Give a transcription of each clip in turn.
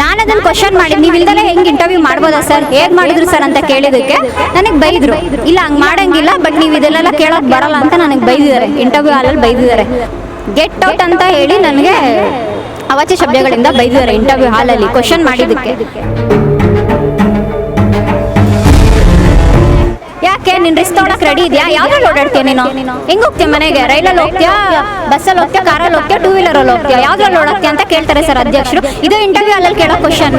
ನಾನು ಅದನ್ನ ಕ್ವಶನ್ ಮಾಡಿ ನೀವು ಇಲ್ದಲೇ ಹೆಂಗೆ ಇಂಟರ್ವ್ಯೂ ಮಾಡ್ಬೋದಾ ಸರ್ ಹೇಗೆ ಮಾಡಿದ್ರು ಸರ್ ಅಂತ ಕೇಳಿದಕ್ಕೆ ನನಗೆ ಬೈದ್ರು. ಇಲ್ಲ, ಹಂಗೆ ಮಾಡಂಗಿಲ್ಲ ಬಟ್ ನೀವು ಇದೆಲ್ಲ ಕೇಳೋಕೆ ಬರಲ್ಲ ಅಂತ ನನಗೆ ಬೈದಿದ್ದಾರೆ. ಇಂಟರ್ವ್ಯೂ ಹಾಲಲ್ಲಿ ಬೈದಿದ್ದಾರೆ. ಗೆಟ್ ಔಟ್ ಅಂತ ಹೇಳಿ ನನಗೆ ಅವಾಚ್ಯ ಶಬ್ದಗಳಿಂದ ಬೈದಿದ್ದಾರೆ ಇಂಟರ್ವ್ಯೂ ಹಾಲಲ್ಲಿ ಕ್ವಶನ್ ಮಾಡಿದ್ದಕ್ಕೆ. ನಿನ್ ರಿಸ್ಕ್ ರೆಡಿ ಇದೆಯಾ? ಯಾವ್ದ್ರಲ್ಲಿ ಓಡಾಡ್ತೀಯ ನೀನು? ಹೆಂಗ್ ಹೋಗ್ತೀಯ ಮನೆಗೆ? ರೈಲಲ್ಲಿ ಹೋಗ್ತೀಯಾ? ಬಸ್ಸಲ್ಲಿ ಕಾರ್ ಕಾರಲ್ಲಿ ಹೋಗ್ತೀಯ? ಟೂ ವೀಲರಲ್ಲಿ ಹೋಗ್ತೀಯಾ? ಯಾವ್ದ್ರಲ್ಲಿ ಓಡಾಡ್ತೀಯ ಅಂತ ಕೇಳ್ತಾರೆ ಸರ್ ಅಧ್ಯಕ್ಷರು. ಇದು ಇಂಟರ್ವ್ಯೂ ಅಲ್ಲಿ ಕೇಳೋ ಕ್ವಶನ್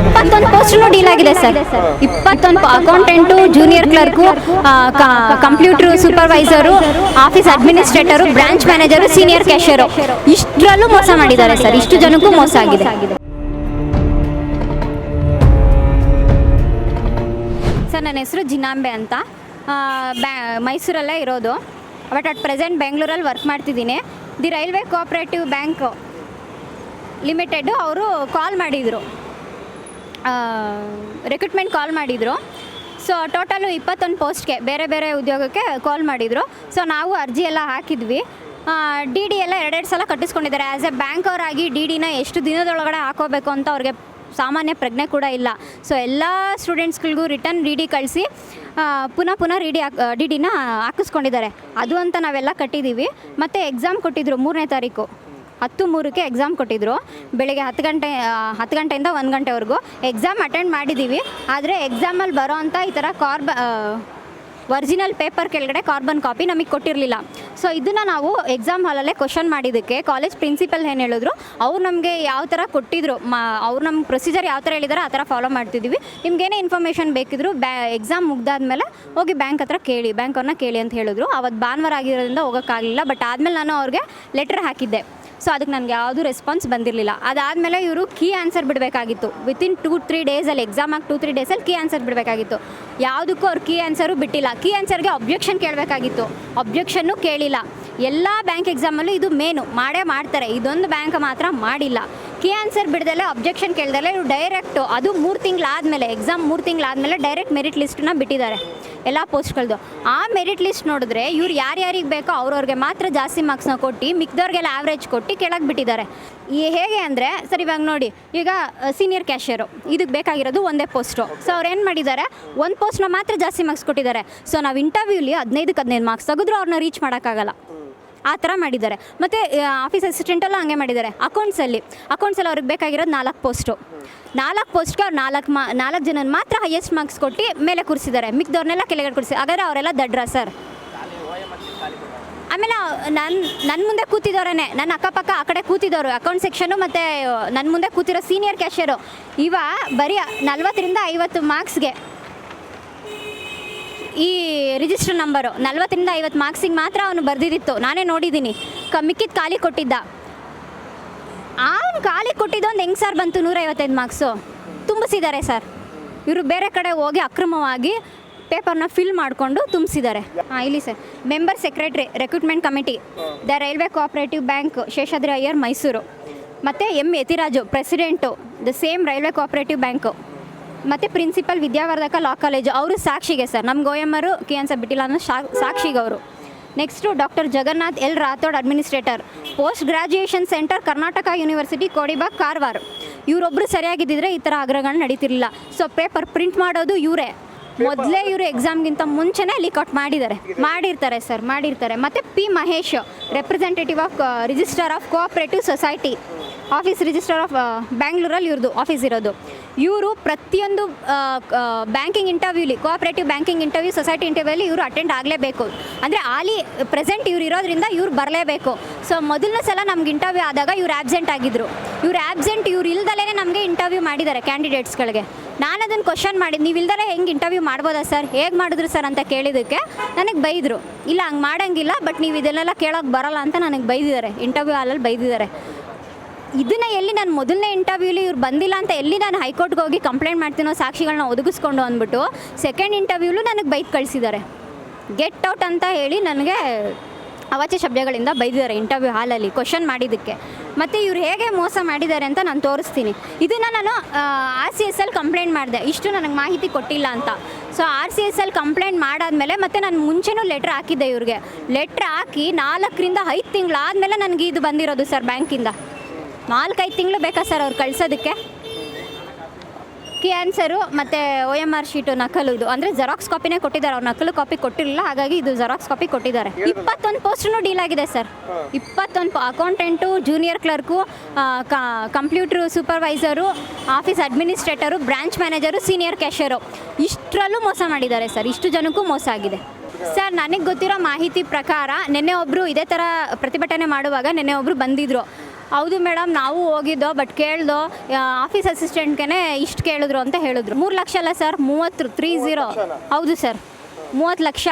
ಇಪ್ಪತ್ತೊಂದು ಪೋಸ್ಟ್ನು ಡೀಲ್ ಆಗಿದೆ ಸರ್ ಇಪ್ಪತ್ತೊಂದು accountant junior clerk computer supervisor office administrator branch manager senior cashier ಇಷ್ಟರಲ್ಲೂ ಮೋಸ ಮಾಡಿದ್ದಾರೆ ಸರ್ ಇಷ್ಟು ಜನಕ್ಕೂ ಮೋಸ ಆಗಿದೆ. ನನ್ನ ಹೆಸರು ಜಿನಾಂಬೆ ಅಂತ. ಬ್ಯಾ, ಮೈಸೂರಲ್ಲೇ ಇರೋದು. ಬಟ್ ಅಟ್ ಪ್ರೆಸೆಂಟ್ ಬೆಂಗಳೂರಲ್ಲಿ ವರ್ಕ್ ಮಾಡ್ತಿದ್ದೀನಿ. The railway cooperative bank limited ಅವರು ಕಾಲ್ ಮಾಡಿದರು. ರಿಕ್ರೂಟ್ಮೆಂಟ್ ಕಾಲ್ ಮಾಡಿದರು. ಸೊ ಟೋಟಲು ಇಪ್ಪತ್ತೊಂದು ಪೋಸ್ಟ್ಗೆ ಬೇರೆ ಬೇರೆ ಉದ್ಯೋಗಕ್ಕೆ ಕಾಲ್ ಮಾಡಿದರು. ಸೊ ನಾವು ಅರ್ಜಿ ಎಲ್ಲ ಹಾಕಿದ್ವಿ. ಡಿ ಡಿ ಎಲ್ಲ ಎರಡೆರಡು ಸಲ ಕಟ್ಟಿಸ್ಕೊಂಡಿದ್ದಾರೆ. ಆ್ಯಸ್ ಎ ಬ್ಯಾಂಕ್ ಅವರಾಗಿ ಡಿ ಡಿನ ಎಷ್ಟು ದಿನದೊಳಗಡೆ ಹಾಕೋಬೇಕು ಅಂತ ಅವ್ರಿಗೆ ಸಾಮಾನ್ಯ ಪ್ರಜ್ಞೆ ಕೂಡ ಇಲ್ಲ. ಸೊ ಎಲ್ಲ ಸ್ಟೂಡೆಂಟ್ಸ್ಗಳಿಗೂ ರಿಟರ್ನ್ ಡಿ ಡಿ ಕಳಿಸಿ ಪುನಃ ಪುನಃ ಡಿ ಡಿ ಡಿ ಡಿನ ಹಾಕಿಸ್ಕೊಂಡಿದ್ದಾರೆ. ಅದು ಅಂತ ನಾವೆಲ್ಲ ಕಟ್ಟಿದ್ದೀವಿ ಮತ್ತು ಎಕ್ಸಾಮ್ ಕೊಟ್ಟಿದ್ದರು ಮೂರನೇ ತಾರೀಕು. ಹತ್ತು ಮೂರಕ್ಕೆ ಎಕ್ಸಾಮ್ ಕೊಟ್ಟಿದ್ದರು ಬೆಳಗ್ಗೆ ಹತ್ತು ಗಂಟೆ ಹತ್ತು ಗಂಟೆಯಿಂದ ಒಂದು ಗಂಟೆವರೆಗೂ ಎಕ್ಸಾಮ್ ಅಟೆಂಡ್ ಮಾಡಿದ್ದೀವಿ ಆದರೆ ಎಕ್ಸಾಮಲ್ಲಿ ಬರೋ ಅಂಥ ಈ ಥರ ಕಾರ್ಬ ಒರಿಜಿನಲ್ ಪೇಪರ್ ಕೆಳಗಡೆ ಕಾರ್ಬನ್ ಕಾಪಿ ನಮಗೆ ಕೊಟ್ಟಿರಲಿಲ್ಲ. ಸೊ ಇದನ್ನು ನಾವು ಎಕ್ಸಾಮ್ ಹಾಲಲ್ಲೇ ಕ್ವಶನ್ ಮಾಡಿದ್ದಕ್ಕೆ ಕಾಲೇಜ್ ಪ್ರಿನ್ಸಿಪಲ್ ಏನು ಹೇಳಿದ್ರು, ಅವ್ರು ನಮಗೆ ಯಾವ ಥರ ಕೊಟ್ಟಿದ್ರು, ಮಾ, ಅವ್ರು ನಮ್ಮ ಪ್ರೊಸೀಜರ್ ಯಾವ ಥರ ಹೇಳಿದಾರೆ ಆ ಥರ ಫಾಲೋ ಮಾಡ್ತಿದ್ದೀವಿ. ನಿಮ್ಗೇನೇ ಇನ್ಫಾರ್ಮೇಷನ್ ಬೇಕಿದ್ರು ಬ್ಯಾ ಎಕ್ಸಾಮ್ ಮುಗ್ದಾದ್ಮೇಲೆ ಹೋಗಿ ಬ್ಯಾಂಕ್ ಹತ್ರ ಕೇಳಿ ಬ್ಯಾಂಕ್ ಅವ್ರನ್ನ ಕೇಳಿ ಅಂತ ಹೇಳಿದ್ರು. ಅವತ್ತು ಭಾನುವಾರ ಆಗಿರೋದ್ರಿಂದ ಹೋಗೋಕ್ಕಾಗಲಿಲ್ಲ ಬಟ್ ಆದಮೇಲೆ ನಾನು ಅವ್ರಿಗೆ ಲೆಟ್ರ್ ಹಾಕಿದ್ದೆ. ಸೊ ಅದಕ್ಕೆ ನನಗೆ ಯಾವುದು ರೆಸ್ಪಾನ್ಸ್ ಬಂದಿರಲಿಲ್ಲ. ಅದಾದಮೇಲೆ ಇವರು ಕೀ ಆನ್ಸರ್ ಬಿಡಬೇಕಾಗಿತ್ತು. ವಿತಿನ್ ಟೂ ತ್ರೀ ಡೇಸಲ್ಲಿ ಎಕ್ಸಾಮ್ ಆಗಿ ಟೂ ತ್ರೀ ಡೇಸಲ್ಲಿ ಕೀ ಆನ್ಸರ್ ಬಿಡಬೇಕಾಗಿತ್ತು. ಯಾವುದಕ್ಕೂ ಅವ್ರು ಕೀ ಆನ್ಸರು ಬಿಟ್ಟಿಲ್ಲ. ಕೀ ಆನ್ಸರ್ಗೆ ಅಬ್ಜೆಕ್ಷನ್ ಕೇಳಬೇಕಾಗಿತ್ತು. ಅಬ್ಜೆಕ್ಷನ್ನು ಕೇಳಿಲ್ಲ. ಎಲ್ಲ ಬ್ಯಾಂಕ್ ಎಕ್ಸಾಮಲ್ಲೂ ಇದು ಮೇನು ಮಾಡೇ ಮಾಡ್ತಾರೆ. ಇದೊಂದು ಬ್ಯಾಂಕ್ ಮಾತ್ರ ಮಾಡಿಲ್ಲ. ಕೀ ಆನ್ಸರ್ ಬಿಡ್ದಲ್ಲ ಅಬ್ಜೆಕ್ಷನ್ ಕೇಳ್ದಲ್ಲ ಇವರು ಡೈರೆಕ್ಟು ಅದು ಮೂರು ತಿಂಗಳಾದಮೇಲೆ ಎಕ್ಸಾಮ್ ಮೂರು ತಿಂಗಳಾದಮೇಲೆ ಡೈರೆಕ್ಟ್ ಮೆರಿಟ್ ಲಿಸ್ಟನ್ನ ಬಿಟ್ಟಿದ್ದಾರೆ ಎಲ್ಲ ಪೋಸ್ಟ್ಗಳದ್ದು ಆ ಮೆರಿಟ್ ಲಿಸ್ಟ್ ನೋಡಿದ್ರೆ ಇವ್ರು ಯಾರ್ಯಾರಿಗೆ ಬೇಕೋ ಅವ್ರವ್ರಿಗೆ ಮಾತ್ರ ಜಾಸ್ತಿ ಮಾರ್ಕ್ಸ್ನ ಕೊಟ್ಟು, ಮಿಕ್ದವ್ರಿಗೆಲ್ಲ ಆ್ಯಾವ್ರೇಜ್ ಕೊಟ್ಟು ಕೆಳಗೆ ಬಿಟ್ಟಿದ್ದಾರೆ ಈ ಹೇಗೆ ಅಂದರೆ, ಸರ್ ಇವಾಗ ನೋಡಿ, ಈಗ ಸೀನಿಯರ್ ಕ್ಯಾಶಿಯರು ಇದಕ್ಕೆ ಬೇಕಾಗಿರೋದು ಒಂದೇ ಪೋಸ್ಟು ಸೊ ಅವ್ರು ಏನು ಮಾಡಿದ್ದಾರೆ ಒಂದು ಪೋಸ್ಟ್ನ ಮಾತ್ರ ಜಾಸ್ತಿ ಮಾರ್ಕ್ಸ್ ಕೊಟ್ಟಿದ್ದಾರೆ ಸೊ ನಾವು ಇಂಟರ್ವ್ಯೂಲಿ ಹದಿನೈದಕ್ಕೆ ಹದಿನೈದು ಮಾರ್ಕ್ಸ್ ತೆಗೆದ್ರು ಅವ್ರನ್ನ ರೀಚ್ ಮಾಡೋಕ್ಕಾಗಲ್ಲ ಆ ಥರ ಮಾಡಿದ್ದಾರೆ. ಮತ್ತು ಆಫೀಸ್ ಅಸಿಸ್ಟೆಂಟಲ್ಲೂ ಹಂಗೆ ಮಾಡಿದ್ದಾರೆ. ಅಕೌಂಟ್ಸಲ್ಲಿ ಅಕೌಂಟ್ಸಲ್ಲಿ ಅವ್ರಿಗೆ ಬೇಕಾಗಿರೋದು ನಾಲ್ಕು ಪೋಸ್ಟು ನಾಲ್ಕು ಪೋಸ್ಟ್ಗೆ ಅವ್ರು ನಾಲ್ಕು ಮಾ, ನಾಲ್ಕು ಜನ ಮಾತ್ರ ಹೈಯೆಸ್ಟ್ ಮಾರ್ಕ್ಸ್ ಕೊಟ್ಟು ಮೇಲೆ ಕೂರಿಸಿದ್ದಾರೆ. ಮಿಕ್ದವ್ರನ್ನೆಲ್ಲ ಕೆಳಗಡೆ ಕೂರಿಸಿ. ಹಾಗಾದ್ರೆ ಅವರೆಲ್ಲ ದಡ್ರ ಸರ್ ಆಮೇಲೆ ನನ್ನ ನನ್ನ ಮುಂದೆ ಕೂತಿದ್ದವರೇ ನನ್ನ ಅಕ್ಕಪಕ್ಕ ಆ ಕಡೆ ಕೂತಿದ್ದವರು ಅಕೌಂಟ್ ಸೆಕ್ಷನು ಮತ್ತು ನನ್ನ ಮುಂದೆ ಕೂತಿರೋ ಸೀನಿಯರ್ ಕ್ಯಾಶಿಯರು ಇವ ಬರೀ ನಲ್ವತ್ತರಿಂದ ಐವತ್ತು ಮಾರ್ಕ್ಸ್ಗೆ ಈ ರಿಜಿಸ್ಟರ್ ನಂಬರು ನಲ್ವತ್ತರಿಂದ ಐವತ್ತು ಮಾರ್ಕ್ಸಿಗೆ ಮಾತ್ರ ಅವನು ಬರೆದಿದ್ದಿತ್ತು. ನಾನೇ ನೋಡಿದ್ದೀನಿ. ಕ ಮಿಕ್ಕಿದ ಖಾಲಿ ಕೊಟ್ಟಿದ್ದ. ಅವನು ಖಾಲಿ ಕೊಟ್ಟಿದ್ದೊಂದು ಹೆಂಗೆ ಸರ್ ಬಂತು ನೂರೈವತ್ತೈದು ಮಾರ್ಕ್ಸು? ತುಂಬಿಸಿದ್ದಾರೆ ಸರ್ ಇವರು ಬೇರೆ ಕಡೆ ಹೋಗಿ ಅಕ್ರಮವಾಗಿ ಪೇಪರ್ನ ಫಿಲ್ ಮಾಡಿಕೊಂಡು ತುಂಬಿಸಿದ್ದಾರೆ. ಹಾಂ, ಇಲ್ಲಿ sir member secretary recruitment committee the railway cooperative bank Seshadri Iyer Mysuru ಮತ್ತು M Yathiraju president the same railway cooperative bank ಮತ್ತು ಪ್ರಿನ್ಸಿಪಲ್ ವಿದ್ಯಾವರ್ಧಕ ಲಾ ಕಾಲೇಜು ಅವರು ಸಾಕ್ಷಿಗೆ ಸರ್. ನಮ್ಮ ಗೋಯಮ್ಮರು ಕಿ ಎನ್ ಬಿಟ್ಟಿಲ್ಲ ಅನ್ನೋ ಶಾ ಸಾಕ್ಷಿಗೆ ಅವರು next doctor Jagannath L Rathod administrator post graduation centre Karnataka university Kodibag Karwar ಇವರೊಬ್ಬರು ಸರಿಯಾಗಿದ್ದಿದ್ರೆ ಈ ಥರ ಆಗ್ರಹಗಳು ನಡೀತಿರಲಿಲ್ಲ. ಸೊ ಪೇಪರ್ ಪ್ರಿಂಟ್ ಮಾಡೋದು ಇವರೇ. ಮೊದಲೇ ಇವರು ಎಕ್ಸಾಮ್ಗಿಂತ ಮುಂಚೆನೇ ಲೀಕೌಟ್ ಮಾಡಿದ್ದಾರೆ. ಮಾಡಿರ್ತಾರೆ ಸರ್ ಮಾಡಿರ್ತಾರೆ. ಮತ್ತು P Mahesh representative of registrar of cooperative society office registrar of ಬ್ಯಾಂಗ್ಳೂರಲ್ಲಿ ಇವ್ರದ್ದು ಆಫೀಸ್ ಇರೋದು. ಇವರು ಪ್ರತಿಯೊಂದು ಬ್ಯಾಂಕಿಂಗ್ ಇಂಟರ್ವ್ಯೂಲಿ ಕೋಆಪರೇಟಿವ್ ಬ್ಯಾಂಕಿಂಗ್ ಇಂಟರ್ವ್ಯೂ ಸೊಸೈಟಿ ಇಂಟರ್ವ್ಯೂಲಿ ಇವರು ಅಟೆಂಡ್ ಆಗಲೇಬೇಕು. ಅಂದರೆ ಆಲಿ ಪ್ರೆಸೆಂಟ್ ಇವ್ರು ಇರೋದ್ರಿಂದ ಇವ್ರು ಬರಲೇಬೇಕು. ಸೊ ಮೊದಲನೇ ಸಲ ನಮ್ಗೆ ಇಂಟರ್ವ್ಯೂ ಆದಾಗ ಇವ್ರು ಆಬ್ಸೆಂಟ್ ಆಗಿದ್ದರು ಇವ್ರು ಆಬ್ಸೆಂಟ್ ಇವ್ರು ಇಲ್ದಲೇ ನಮಗೆ ಇಂಟರ್ವ್ಯೂ ಮಾಡಿದ್ದಾರೆ ಕ್ಯಾಂಡಿಡೇಟ್ಸ್ಗಳಿಗೆ ನಾನು ಅದನ್ನು ಕ್ವಶನ್ ಮಾಡಿದ್ದು ನೀವು ಇಲ್ದಲೇ ಹೆಂಗೆ ಇಂಟರ್ವ್ಯೂ ಮಾಡ್ಬೋದಾ ಸರ್? ಹೇಗೆ ಮಾಡಿದ್ರು ಸರ್? ಅಂತ ಕೇಳಿದ್ದಕ್ಕೆ ನನಗೆ ಬೈದರು. ಇಲ್ಲ, ಹಂಗೆ ಮಾಡೋಂಗಿಲ್ಲ, ಬಟ್ ನೀವು ಇದನ್ನೆಲ್ಲ ಕೇಳೋಕೆ ಬರಲ್ಲ ಅಂತ ನನಗೆ ಬೈದಿದ್ದಾರೆ. ಇಂಟರ್ವ್ಯೂ ಹಾಲಲ್ಲಿ ಬೈದಿದ್ದಾರೆ. ಇದನ್ನ ಎಲ್ಲಿ ನಾನು ಮೊದಲನೇ ಇಂಟರ್ವ್ಯೂಲಿ ಇವ್ರು ಬಂದಿಲ್ಲ ಅಂತ ಎಲ್ಲಿ ನಾನು ಹೈಕೋರ್ಟ್ಗೆ ಹೋಗಿ ಕಂಪ್ಲೇಂಟ್ ಮಾಡ್ತೀನೋ ಸಾಕ್ಷಿಗಳನ್ನ ಒದಗಿಸ್ಕೊಂಡು ಅಂದ್ಬಿಟ್ಟು ಸೆಕೆಂಡ್ ಇಂಟರ್ವ್ಯೂಲು ನನಗೆ ಬೈಕ್ ಕಳಿಸಿದ್ದಾರೆ ಗೆಟ್ ಔಟ್ ಅಂತ ಹೇಳಿ ನನಗೆ ಅವಾಚ್ಯ ಶಬ್ದಗಳಿಂದ ಬೈದಿದ್ದಾರೆ ಇಂಟರ್ವ್ಯೂ ಹಾಲಲ್ಲಿ ಕ್ವಶನ್ ಮಾಡಿದ್ದಕ್ಕೆ. ಮತ್ತು ಇವ್ರು ಹೇಗೆ ಮೋಸ ಮಾಡಿದ್ದಾರೆ ಅಂತ ನಾನು ತೋರಿಸ್ತೀನಿ. ಇದನ್ನು ನಾನು R C S L complaint ಮಾಡಿದೆ. ಇಷ್ಟು ನನಗೆ ಮಾಹಿತಿ ಕೊಟ್ಟಿಲ್ಲ ಅಂತ. So R C S L complaint ಮಾಡಾದ್ಮೇಲೆ ಮತ್ತೆ ನಾನು ಮುಂಚೆನೂ ಲೆಟ್ರ್ ಹಾಕಿದ್ದೆ ಇವ್ರಿಗೆ. ಲೆಟ್ರ್ ಹಾಕಿ ನಾಲ್ಕರಿಂದ ಐದು ತಿಂಗಳಾದಮೇಲೆ ನನಗೆ ಇದು ಬಂದಿರೋದು ಸರ್ ಬ್ಯಾಂಕಿಂದ ನಾಲ್ಕೈದು ತಿಂಗಳು ಬೇಕಾ ಸರ್ ಅವ್ರು ಕಳ್ಸೋದಕ್ಕೆ? ಕಿ ಆನ್ಸರು ಮತ್ತು ಒ ಎಂ ಆರ್ ಶೀಟು ನಕಲು ಇದು. ಅಂದರೆ ಜೆರಾಕ್ಸ್ ಕಾಪಿನೇ ಕೊಟ್ಟಿದ್ದಾರೆ. ಅವ್ರು ನಕಲು ಕಾಪಿ ಕೊಟ್ಟಿರಲಿಲ್ಲ. ಹಾಗಾಗಿ ಇದು ಜೆರಾಕ್ಸ್ ಕಾಪಿ ಕೊಟ್ಟಿದ್ದಾರೆ. ಇಪ್ಪತ್ತೊಂದು ಪೋಸ್ಟ್ನು ಡೀಲ್ ಆಗಿದೆ ಸರ್. ಇಪ್ಪತ್ತೊಂದು accountant junior clerk computer supervisor office administrator branch manager senior cashier ಇಷ್ಟರಲ್ಲೂ ಮೋಸ ಮಾಡಿದ್ದಾರೆ ಸರ್. ಇಷ್ಟು ಜನಕ್ಕೂ ಮೋಸ ಆಗಿದೆ. ಸರ್ ನನಗೆ ಗೊತ್ತಿರೋ ಮಾಹಿತಿ ಪ್ರಕಾರ ನಿನ್ನೆ ಒಬ್ಬರು ಇದೇ ಥರ ಪ್ರತಿಭಟನೆ ಮಾಡುವಾಗ ನಿನ್ನೆ ಒಬ್ಬರು ಬಂದಿದ್ದರು ಹೌದು ಮೇಡಮ್ ನಾವು ಹೋಗಿದ್ದೋ ಬಟ್ ಕೇಳ್ದೋ ಆಫೀಸ್ ಅಸಿಸ್ಟೆಂಟ್ಗೆ ಇಷ್ಟು ಕೇಳಿದ್ರು ಅಂತ ಹೇಳಿದ್ರು. ಮೂರು ಲಕ್ಷ ಅಲ್ಲ ಸರ್ ಮೂವತ್ತು ತ್ರೀ ಝೀರೋ ಹೌದು ಸರ್ ಮೂವತ್ತು ಲಕ್ಷ.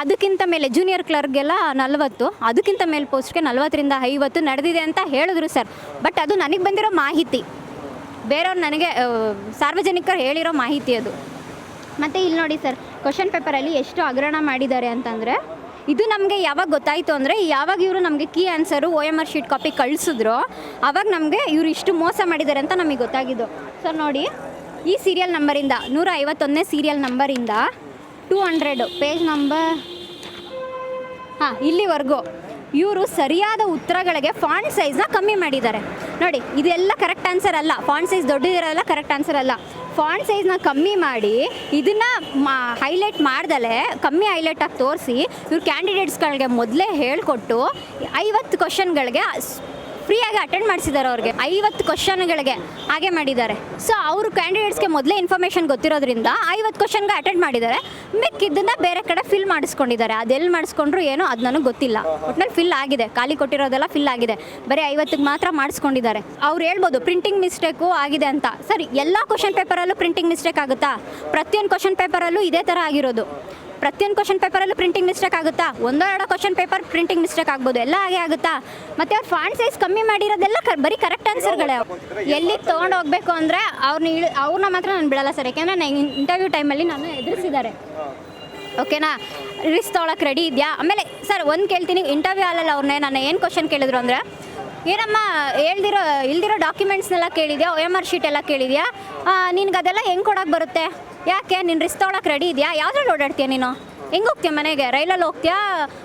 ಅದಕ್ಕಿಂತ ಮೇಲೆ ಜೂನಿಯರ್ ಕ್ಲರ್ಕ್ಗೆಲ್ಲ ನಲ್ವತ್ತು ಅದಕ್ಕಿಂತ ಮೇಲೆ ಪೋಸ್ಟ್ಗೆ ನಲ್ವತ್ತರಿಂದ ಐವತ್ತು ನಡೆದಿದೆ ಅಂತ ಹೇಳಿದ್ರು ಸರ್ ಬಟ್ ಅದು ನನಗೆ ಬಂದಿರೋ ಮಾಹಿತಿ. ಬೇರೆಯವ್ರು ನನಗೆ ಸಾರ್ವಜನಿಕರು ಹೇಳಿರೋ ಮಾಹಿತಿ ಅದು. ಮತ್ತು ಇಲ್ಲಿ ನೋಡಿ ಸರ್ ಕ್ವಶನ್ ಪೇಪರಲ್ಲಿ ಎಷ್ಟು ಹಗರಣ ಮಾಡಿದ್ದಾರೆ ಅಂತಂದರೆ ಇದು ನಮಗೆ ಯಾವಾಗ ಗೊತ್ತಾಯಿತು ಅಂದರೆ ಯಾವಾಗ ಇವರು ನಮಗೆ key answer O M R sheet copy ಕಳಿಸಿದ್ರು ಆವಾಗ ನಮಗೆ ಇವರು ಇಷ್ಟು ಮೋಸ ಮಾಡಿದ್ದಾರೆ ಅಂತ ನಮಗೆ ಗೊತ್ತಾಗಿದ್ದು. ಸೊ ನೋಡಿ, ಈ ಸೀರಿಯಲ್ ನಂಬರಿಂದ ನೂರ ಐವತ್ತೊಂದನೇ ಸೀರಿಯಲ್ ನಂಬರಿಂದ ಟೂ ಹಂಡ್ರೆಡು ಪೇಜ್ ನಂಬರ್ ಹಾಂ, ಇಲ್ಲಿವರೆಗೂ. ಇವರು ಸರಿಯಾದ ಉತ್ತರಗಳಿಗೆ ಫಾಂಟ್ ಸೈಜ್ನ ಕಮ್ಮಿ ಮಾಡಿದ್ದಾರೆ. ನೋಡಿ, ಇದೆಲ್ಲ ಕರೆಕ್ಟ್ ಆನ್ಸರ್ ಅಲ್ಲ. ಫಾಂಟ್ ಸೈಜ್ ದೊಡ್ಡದಿರೋಲ್ಲ ಕರೆಕ್ಟ್ ಆನ್ಸರ್ ಅಲ್ಲ. ಫಾಂಟ್ ಸೈಜ್ನ ಕಮ್ಮಿ ಮಾಡಿ ಇದನ್ನು ಮಾ ಹೈಲೈಟ್ ಮಾಡ್ದಲೆ ಕಮ್ಮಿ ಹೈಲೈಟ್ ಆಗಿ ತೋರಿಸಿ ಇವ್ರ ಕ್ಯಾಂಡಿಡೇಟ್ಸ್ಗಳಿಗೆ ಮೊದಲೇ ಹೇಳಿಕೊಟ್ಟು ಐವತ್ತು ಕ್ವಶನ್ಗಳಿಗೆ ಫ್ರೀಯಾಗಿ ಅಟೆಂಡ್ ಮಾಡಿಸಿದ್ದಾರೆ ಅವ್ರಿಗೆ. ಐವತ್ತು ಕ್ವಶನ್ಗಳಿಗೆ ಹಾಗೆ ಮಾಡಿದ್ದಾರೆ. ಸೊ ಅವರು ಕ್ಯಾಂಡಿಡೇಟ್ಸ್ಗೆ ಮೊದಲೇ ಇನ್ಫಾರ್ಮೇಷನ್ ಗೊತ್ತಿರೋದ್ರಿಂದ ಐವತ್ತು ಕ್ವಶನ್ಗೆ ಅಟೆಂಡ್ ಮಾಡಿದ್ದಾರೆ. ಮಿಕ್ಕಿದ್ದನ್ನ ಬೇರೆ ಕಡೆ ಫಿಲ್ ಮಾಡಿಸ್ಕೊಂಡಿದ್ದಾರೆ. ಅದೆಲ್ಲಿ ಮಾಡಿಸ್ಕೊಂಡ್ರು ಏನೋ ಅದು ನನಗೆ ಗೊತ್ತಿಲ್ಲ. ಒಟ್ನಲ್ಲಿ ಫಿಲ್ ಆಗಿದೆ. ಖಾಲಿ ಕೊಟ್ಟಿರೋದೆಲ್ಲ ಫಿಲ್ ಆಗಿದೆ. ಬರೀ ಐವತ್ತಿಗೆ ಮಾತ್ರ ಮಾಡಿಸ್ಕೊಂಡಿದ್ದಾರೆ. ಅವ್ರು ಹೇಳ್ಬೋದು ಪ್ರಿಂಟಿಂಗ್ ಮಿಸ್ಟೇಕು ಆಗಿದೆ ಅಂತ. ಸರಿ, ಎಲ್ಲ ಕ್ವಶನ್ ಪೇಪರಲ್ಲೂ ಪ್ರಿಂಟಿಂಗ್ ಮಿಸ್ಟೇಕ್ ಆಗುತ್ತಾ? ಪ್ರತಿಯೊಂದು ಕ್ವಶನ್ ಪೇಪರಲ್ಲೂ ಇದೇ ಥರ ಆಗಿರೋದು. ಪ್ರತಿಯೊಂದು ಕ್ವಶನ್ ಪೇಪರಲ್ಲೂ ಪ್ರಿಂಟಿಂಗ್ ಮಿಸ್ಟೇಕ್ ಆಗುತ್ತಾ? ಒಂದೋ ಎರಡೋ ಕ್ವಶನ್ ಪೇಪರ್ ಪ್ರಿಂಟಿಂಗ್ ಮಿಸ್ಟೇಕ್ ಆಗ್ಬೋದು, ಎಲ್ಲ ಹಾಗೆ ಆಗುತ್ತಾ? ಮತ್ತೆ ಅವ್ರು ಫಾಂಟ್ ಸೈಜ್ ಕಮ್ಮಿ ಮಾಡಿರೋದೆಲ್ಲ ಬರೀ ಕರೆಕ್ಟ್ ಆನ್ಸರ್ಗಳೇ ಎಲ್ಲಿಗೆ ತೊಗೊಂಡು ಹೋಗ್ಬೇಕು ಅಂದರೆ ಅವ್ರನ್ನ ಇಳಿ ಅವ್ರನ್ನ ಮಾತ್ರ ನಾನು ಬಿಡಲ್ಲ ಸರ್. ಯಾಕೆಂದರೆ ನಾನು ಇಂಟರ್ವ್ಯೂ ಟೈಮಲ್ಲಿ ನಾನು ಎದುರಿಸಿದ್ದಾರೆ. ಓಕೆನಾ ರಿಸ್ಕ್ ತೊಗೊಳಕ್ಕೆ ರೆಡಿ ಇದೆಯಾ? ಆಮೇಲೆ ಸರ್, ಒಂದು ಕೇಳ್ತೀನಿ. ಇಂಟರ್ವ್ಯೂ ಆಗಲ್ಲ ಅವ್ರನ್ನೇ ನಾನು ಏನು ಕ್ವಶನ್ ಕೇಳಿದ್ರು ಅಂದರೆ, ಏನಮ್ಮ, ಹೇಳ್ದಿರೋ, ಇಲ್ದಿರೋ ಡಾಕ್ಯುಮೆಂಟ್ಸ್ನೆಲ್ಲ ಕೇಳಿದ್ಯಾ? ಓ ಎಂ ಆರ್ ಶೀಟ್ ಎಲ್ಲ ಕೇಳಿದ್ಯಾ? ನಿನಗೆ ಅದೆಲ್ಲ ಹೆಂಗೆ ಕೊಡೋಕೆ ಬರುತ್ತೆ? ಯಾಕೆ? ನೀನು ರಿಸ್ಕ್ ತೊಗೊಳಕ್ಕೆ ರೆಡಿ ಇದೆಯಾ? ಯಾವ್ದ್ರಲ್ಲಿ ಓಡಾಡ್ತೀಯ ನೀನು? ಹೆಂಗೆ ಹೋಗ್ತೀಯ ಮನೆಗೆ? ರೈಲಲ್ಲಿ ಹೋಗ್ತೀಯಾ?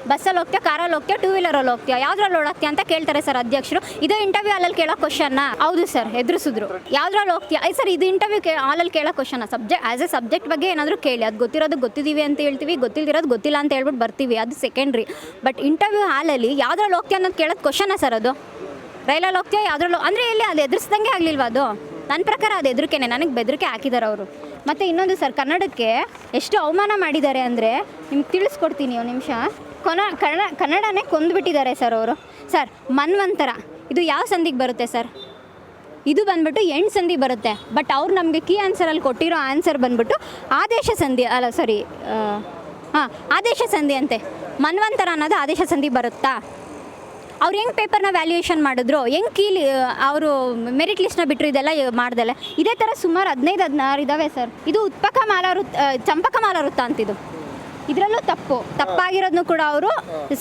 ಬಸ್ಸಲ್ಲಿ ಹೋಗ್ತೀಯಾ? ಕಾರಲ್ಲಿ ಹೋಗ್ತೀಯಾ? ಟೂ ವೀಲರಲ್ಲಿ ಹೋಗ್ತೀಯಾ? ಯಾವ್ದ್ರಲ್ಲಿ ಓಡಾಕ್ತೀಯ ಅಂತ ಕೇಳ್ತಾರೆ ಸರ್ ಅಧ್ಯಕ್ಷರು. ಇದು ಇಂಟರ್ವ್ಯೂ ಹಾಲಲ್ಲಿ ಕೇಳೋ ಕ್ವಶನ್ನ ಹೌದು ಸರ್, ಎದುರಿಸಿದ್ರು. ಯಾವ್ದ್ರಲ್ಲಿ ಹೋಗ್ತೀಯಾ? ಐ ಸರ್, ಇದು ಇಂಟರ್ವ್ಯೂ ಕೇ ಹಾಲಲ್ಲಿ ಕೇಳೋ ಕ್ವಶನ್ನ ಸಬ್ಜೆಕ್ಟ್ ಆಸ್ ಎ ಸಬ್ಜೆಕ್ಟ್ ಬಗ್ಗೆ ಏನಾದರೂ ಕೇಳಿ. ಅದು ಗೊತ್ತಿರೋದು ಗೊತ್ತಿದ್ದೀವಿ ಅಂತ ಹೇಳ್ತೀವಿ, ಗೊತ್ತಿಲ್ದಿರೋದು ಗೊತ್ತಿಲ್ಲ ಅಂತ ಹೇಳ್ಬಿಟ್ಟು ಬರ್ತೀವಿ. ಅದು ಸೆಕೆಂಡ್ರಿ ಬಟ್ ಇಂಟರ್ವ್ಯೂ ಹಾಲಲ್ಲಿ ಯಾವ್ದ್ರಲ್ಲಿ ಹೋಗ್ತೀಯ ಅನ್ನೋದು ಕೇಳೋದು ಕ್ವಶನ್ನ ಸರ್ ಅದು? ರೈಲಲ್ಲಿ ಹೋಗ್ತೀಯಾ? ಯಾವ್ದ್ರಲ್ಲೂ ಅಂದರೆ ಎಲ್ಲಿ ಅದು ಎದುರಿಸ್ದಂಗೆ ಆಗಲಿಲ್ವಾ ಅದು? ನನ್ನ ಪ್ರಕಾರ ಅದು ಹೆದರಿಕೆನೆ ನನಗೆ ಬೆದರಿಕೆ ಹಾಕಿದ್ದಾರೆ ಅವರು. ಮತ್ತು ಇನ್ನೊಂದು ಸರ್, ಕನ್ನಡಕ್ಕೆ ಎಷ್ಟು ಅವಮಾನ ಮಾಡಿದ್ದಾರೆ ಅಂದರೆ ನಿಮ್ಗೆ ತಿಳಿಸ್ಕೊಡ್ತೀನಿ ಒಂದು ನಿಮಿಷ. ಕೊನ ಕನ್ನಡ ಕನ್ನಡನೇ ಕೊಂದುಬಿಟ್ಟಿದ್ದಾರೆ ಸರ್ ಅವರು. ಸರ್, ಮನ್ವಂತರ, ಇದು ಯಾವ ಸಂಧಿಗೆ ಬರುತ್ತೆ ಸರ್? ಇದು ಬಂದ್ಬಿಟ್ಟು ಎಂಟು ಸಂಧಿ ಬರುತ್ತೆ, ಬಟ್ ಅವ್ರು ನಮಗೆ ಕೀ ಆನ್ಸರಲ್ಲಿ ಕೊಟ್ಟಿರೋ ಆನ್ಸರ್ ಬಂದ್ಬಿಟ್ಟು ಆದೇಶ ಸಂಧಿ, ಅಲ್ಲ ಸಾರಿ ಹಾಂ, ಆದೇಶ ಸಂಧಿ ಅಂತೆ. ಮನ್ವಂತರ ಅನ್ನೋದು ಆದೇಶ ಸಂಧಿ ಬರುತ್ತಾ? ಅವ್ರು ಹೆಂಗೆ ಪೇಪರ್ನ ವ್ಯಾಲ್ಯೂಯೇಷನ್ ಮಾಡಿದ್ರು, ಹೆಂಗೆ ಕೀಲಿ ಅವರು ಮೆರಿಟ್ ಲಿಸ್ಟ್ನ ಬಿಟ್ಟರು ಇದೆಲ್ಲ ಮಾಡ್ದಲ್ಲ ಇದೇ ಥರ ಸುಮಾರು ಹದಿನೈದು, ಹದಿನಾರು ಇದ್ದಾವೆ ಸರ್. ಇದು ಉತ್ಪಕ ಮಾಲಾವೃತ್ ವೃತ್ತ ಚಂಪಕ ಮಾಲಾವೃತ್ತ ಅಂತಿದು ಇದರಲ್ಲೂ ತಪ್ಪು. ತಪ್ಪಾಗಿರೋದನ್ನು ಕೂಡ ಅವರು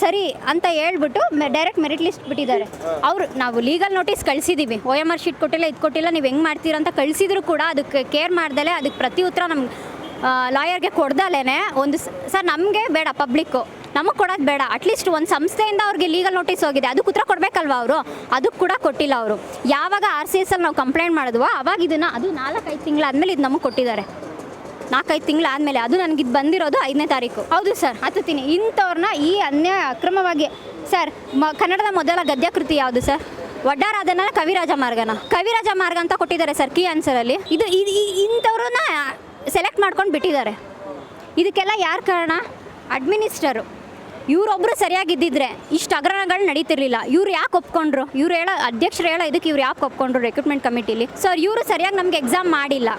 ಸರಿ ಅಂತ ಹೇಳ್ಬಿಟ್ಟು ಡೈರೆಕ್ಟ್ ಮೆರಿಟ್ ಲಿಸ್ಟ್ ಬಿಟ್ಟಿದ್ದಾರೆ. ಅವರು, ನಾವು ಲೀಗಲ್ ನೋಟಿಸ್ ಕಳಿಸಿದ್ದೀವಿ ಒ ಎಂ ಆರ್ ಶೀಟ್ ಕೊಟ್ಟಿಲ್ಲ, ಇದು ಕೊಟ್ಟಿಲ್ಲ, ನೀವು ಹೆಂಗೆ ಮಾಡ್ತೀರಾ ಅಂತ ಕಳಿಸಿದ್ರು ಕೂಡ ಅದಕ್ಕೆ ಕೇರ್ ಮಾಡ್ದಲೆ. ಅದಕ್ಕೆ ಪ್ರತಿ ಉತ್ತರ ನಮ್ಗೆ ಲಾಯರ್ಗೆ ಕೊಡ್ದಲೇ ಒಂದು ಸರ್, ನಮಗೆ ಬೇಡ ಪಬ್ಲಿಕ್ಕು ನಮಗೆ ಕೊಡೋದು ಬೇಡ. ಅಟ್ಲೀಸ್ಟ್ ಒಂದು ಸಂಸ್ಥೆಯಿಂದ ಅವ್ರಿಗೆ ಲೀಗಲ್ ನೋಟಿಸ್ ಹೋಗಿದೆ. ಅದಕ್ಕೆ ಉತ್ತರ ಕೊಡಬೇಕಲ್ವಾ ಅವರು? ಅದಕ್ಕೆ ಕೂಡ ಕೊಟ್ಟಿಲ್ಲ ಅವರು. ಯಾವಾಗ ಆರ್ ಸಿ ಎಸ್ ಅಲ್ಲಿ ನಾವು ಕಂಪ್ಲೇಂಟ್ ಮಾಡಿದ್ವೋ ಅವಾಗ ಇದನ್ನು ಅದು ನಾಲ್ಕೈದು ತಿಂಗಳಾದ್ಮೇಲೆ ಇದು ನಮಗೆ ಕೊಟ್ಟಿದ್ದಾರೆ. ನಾಲ್ಕೈದು ತಿಂಗಳಾದಮೇಲೆ ಅದು ನನಗೆ ಇದು ಬಂದಿರೋದು ಐದನೇ ತಾರೀಕು. ಹೌದು ಸರ್. ಹತ್ತುತ್ತೀನಿ. ಇಂಥವ್ರನ್ನ ಈ ಅನ್ಯಾಯ ಅಕ್ರಮವಾಗಿ ಸರ್ ಮ ಕನ್ನಡದ ಮೊದಲ ಗದ್ಯ ಕೃತಿ ಯಾವುದು ಸರ್? ಒಡ್ಡಾರಾಧನ ಕವಿರಾಜ ಮಾರ್ಗನ. ಕವಿರಾಜ ಮಾರ್ಗ ಅಂತ ಕೊಟ್ಟಿದ್ದಾರೆ ಸರ್ ಕೀ ಆನ್ಸರಲ್ಲಿ ಇದು ಇಂಥವ್ರನ್ನ ಸೆಲೆಕ್ಟ್ ಮಾಡ್ಕೊಂಡು ಬಿಟ್ಟಿದ್ದಾರೆ. ಇದಕ್ಕೆಲ್ಲ ಯಾರು ಕಾರಣ? ಅಡ್ಮಿನಿಸ್ಟರು. ಇವರೊಬ್ಬರು ಸರಿಯಾಗಿದ್ದಿದ್ರೆ ಇಷ್ಟು ಹಗರಣಗಳು ನಡೀತಿರ್ಲಿಲ್ಲ. ಇವ್ರು ಯಾಕೆ ಒಪ್ಕೊಂಡ್ರು? ಇವ್ರು ಹೇಳೋ, ಅಧ್ಯಕ್ಷರು ಹೇಳೋ ಇದಕ್ಕೆ ಇವ್ರು ಯಾಕೆ ಒಪ್ಕೊಂಡ್ರು ರೆಕ್ರೂಟ್ಮೆಂಟ್ ಕಮಿಟಿಲಿ ಸರ್ ಇವರು ಸರಿಯಾಗಿ ನಮಗೆ ಎಕ್ಸಾಮ್ ಮಾಡಿಲ್ಲ.